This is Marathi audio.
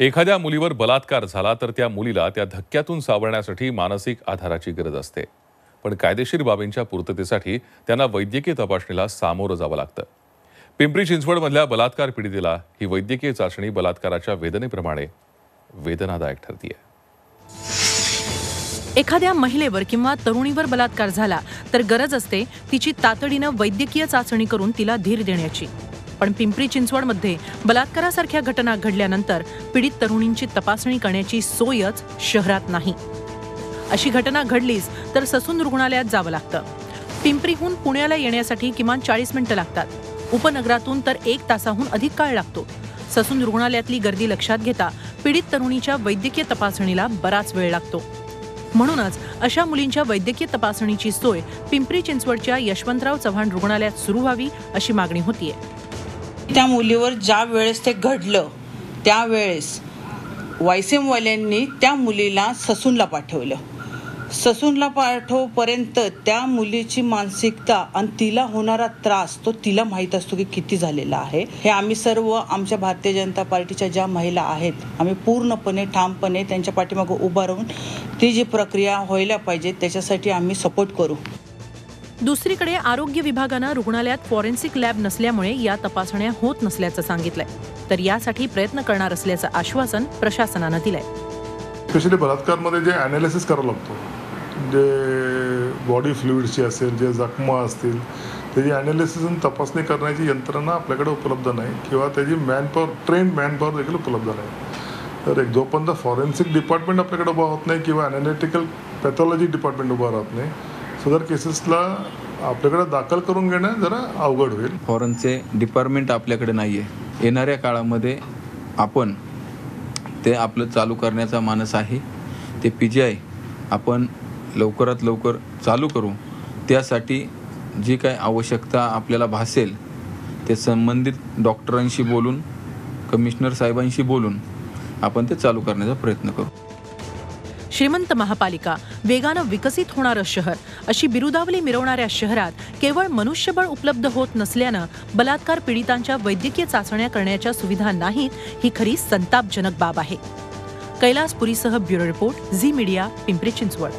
एखाद्या मुलीवर बलात्कार झाला तर त्या मुलीला त्या धक्क्यातून सावरण्यासाठी मानसिक आधाराची गरज असते. पण कायदेशीर बाबींच्या पूर्ततेसाठी त्यांना वैद्यकीय तपासणीला सामोरं जावं लागतं. पिंपरी चिंचवडमधल्या बलात्कार पीडितेला ही वैद्यकीय चाचणी बलात्काराच्या वेदनेप्रमाणे वेदनादायक ठरतीये. एखाद्या महिलेवर किंवा तरुणीवर बलात्कार झाला तर गरज असते तिची तातडीनं वैद्यकीय चाचणी करून तिला धीर देण्याची. पण पिंपरी चिंचवडमध्ये बलात्कारासारख्या घटना घडल्यानंतर पीडित तरुणींची तपासणी करण्याची सोयच शहरात नाही. अशी घटना घडलीच तर ससून रुग्णालयात जावं लागतं. पिंपरीहून पुण्याला येण्यासाठी किमान चाळीस मिनिटं लागतात. उपनगरातून तर एक तासाहून अधिक काळ लागतो. ससून रुग्णालयातली गर्दी लक्षात घेता पीडित तरुणीच्या वैद्यकीय तपासणीला बराच वेळ लागतो. म्हणूनच अशा मुलींच्या वैद्यकीय तपासणीची सोय पिंपरी चिंचवडच्या यशवंतराव चव्हाण रुग्णालयात सुरू व्हावी अशी मागणी होतीये. त्या मुलीवर ज्या वेळेस ते घडलं त्यावेळेस वायसेमवाल्यांनी त्या मुलीला ससूनला पाठवलं. ससूनला पाठवपर्यंत त्या मुलीची मानसिकता आणि तिला होणारा त्रास तो तिला माहीत असतो की किती झालेला आहे. हे आम्ही सर्व आमच्या भारतीय जनता पार्टीच्या ज्या महिला आहेत आम्ही पूर्णपणे ठामपणे त्यांच्या पाठीमागं उभा राहून ती जी प्रक्रिया व्हायला पाहिजे त्याच्यासाठी आम्ही सपोर्ट करू. दुसरीकडे आरोग्य विभागानं रुग्णालयात फॉरेन्सिक लॅब नसल्यामुळे या तपासण्या होत नसल्याचं सांगितलंय. तर यासाठी प्रयत्न करणार असल्याचं आश्वासन प्रशासनानं दिलंय. स्पेशली बलात्कारमध्ये जे ॲनालिसिस करावं लागतो. जे बॉडी फ्लुईडची असेल जे जखमा असतील त्याची ॲनालिसिस आणि तपासणी करण्याची यंत्रणा आपल्याकडे उपलब्ध नाही किंवा त्याची मॅनपॉवर ट्रेन मॅनपॉवर देखील उपलब्ध नाही. तर एक जोपर्यंत फॉरेन्सिक डिपार्टमेंट आपल्याकडे उभा होत नाही किंवा ॲनालिटिकल पॅथॉलॉजी डिपार्टमेंट उभा राहत नाही सदर केसेसला आपल्याकडे दाखल करून घेणं जरा अवघड होईल. फॉरेनचे डिपार्टमेंट आपल्याकडे नाही आहे येणाऱ्या काळामध्ये आपण ते आपलं चालू करण्याचा मानस आहे. ते पी जी आय आपण लवकरात लवकर चालू करू. त्यासाठी जी काय आवश्यकता आपल्याला भासेल ते संबंधित डॉक्टरांशी बोलून कमिशनर साहेबांशी बोलून आपण ते चालू करण्याचा प्रयत्न करू. श्रीमंत महापालिका वेगानं विकसित होणारं शहर अशी बिरुदावली मिरवणाऱ्या शहरात केवळ मनुष्यबळ उपलब्ध होत नसल्यानं बलात्कार पीडितांच्या वैद्यकीय चाचण्या करण्याच्या सुविधा नाहीत ही खरी संतापजनक बाब आहे. कैलासपुरीसह bureau report Zee media Pimpri Chinchwad.